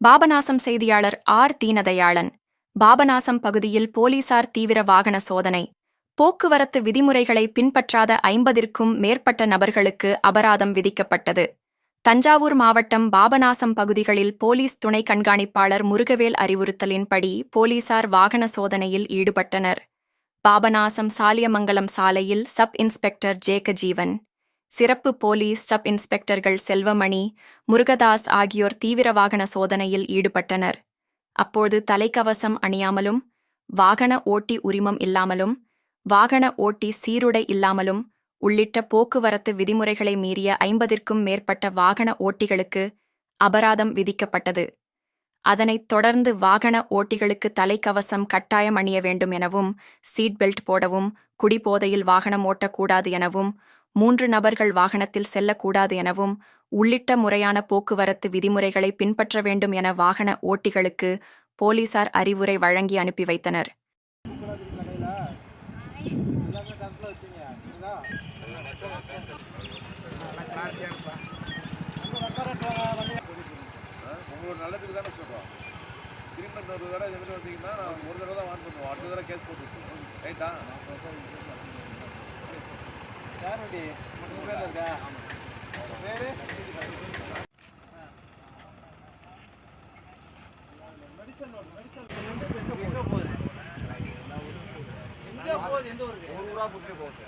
பாபநாசம் செய்தியாளர் ஆர். தீனதயாளன். பாபநாசம் பகுதியில் போலீசார் தீவிர வாகன சோதனை. போக்குவரத்து விதிமுறைகளை பின்பற்றாத ஐம்பதிற்கும் மேற்பட்ட நபர்களுக்கு அபராதம் விதிக்கப்பட்டது. தஞ்சாவூர் மாவட்டம் பாபநாசம் பகுதிகளில் போலீஸ் துணை கண்காணிப்பாளர் முருகவேல் அறிவுறுத்தலின்படி போலீசார் வாகன சோதனையில் ஈடுபட்டனர். பாபநாசம் சாலியமங்கலம் சாலையில் சப் இன்ஸ்பெக்டர் ஜேகஜீவன் சிறப்பு போலீஸ் சப் இன்ஸ்பெக்டர்கள் செல்வமணி முருகதாஸ் ஆகியோர் தீவிர வாகன சோதனையில் ஈடுபட்டனர். அப்போது தலைக்கவசம் அணியாமலும் வாகன ஓட்டி உரிமம் இல்லாமலும் வாகன ஓட்டி சீருடை இல்லாமலும் உள்ளிட்ட போக்குவரத்து விதிமுறைகளை மீறிய ஐம்பதிற்கும் மேற்பட்ட வாகன ஓட்டிகளுக்கு அபராதம் விதிக்கப்பட்டது. அதனைத் தொடர்ந்து வாகன ஓட்டிகளுக்கு தலைக்கவசம் கட்டாயம் அணிய வேண்டும் எனவும் சீட் பெல்ட் போடவும் குடிபோதையில் வாகனம் ஓட்டக்கூடாது எனவும் மூன்று நபர்கள் வாகனத்தில் செல்லக்கூடாது எனவும் உள்ளிட்ட முறையான போக்குவரத்து விதிமுறைகளை பின்பற்ற வேண்டும் என வாகன ஓட்டிகளுக்கு போலீசார் அறிவுரை வழங்கி அனுப்பி வைத்தனர். எல்லாமே திரும்ப இன்னொரு தடவை இது வந்தீங்கன்னா ஒரு தடவை தான் வான் பண்ணுவோம். அடுத்த தடவை கேஸ் போட்டு ரைட்டா? யார் வண்டி? மூணு பேர் இருக்கா? பேரு? மெடிசன் மெடிசன் எங்கே போகுது? எங்கே போகுது? எந்த ஊருக்கு? நூறு ரூபா கொடுத்து போகும்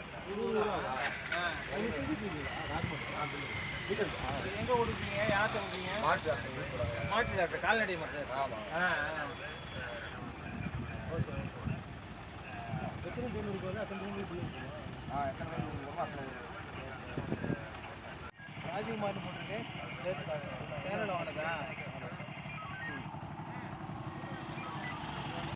எங்கே ஓடுறீங்க யார்கிட்ட ஓடுறீங்க மாட்டு மாட்டு டாக்டர் கால்நடை மாட்டு. ஆமாம் ஆ எத்தனை பேர் இருக்காது அத்தனை பேர் ஆ எத்தனை பேர் ராஜீவ் மாட்டு போட்டிருக்கு. கேரளா வானதா